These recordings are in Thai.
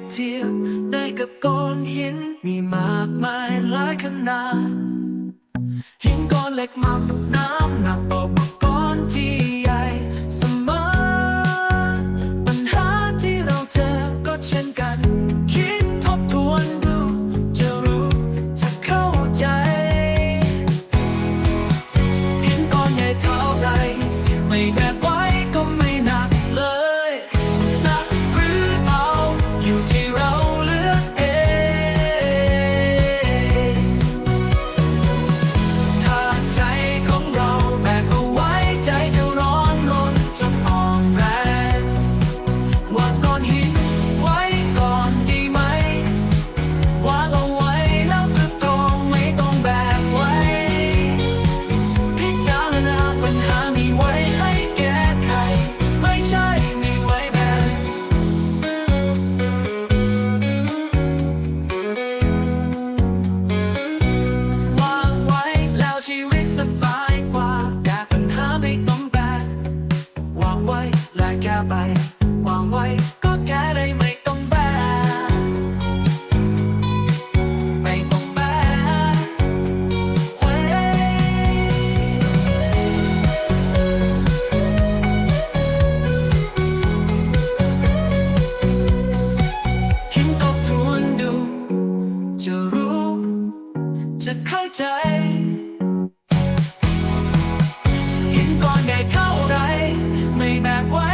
บเทียบได้กับก้อนหินมีมากมายหลายขนาด หินก้อนเล็กมากน้ำหนักเบาก้อนที่ใหญ่เสมอ ปัญหาที่เราเจอก็เช่นกัน คิดทบทวนดู จะรู้จะเข้าใจ หินก้อนใหญ่เท่าไรไม่แน่ว่า ใจเห็นก่อนได้เท่าไร ไม่แบกไว้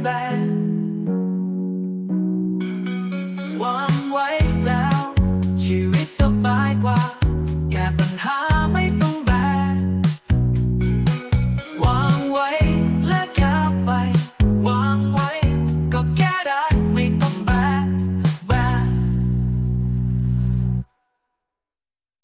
my.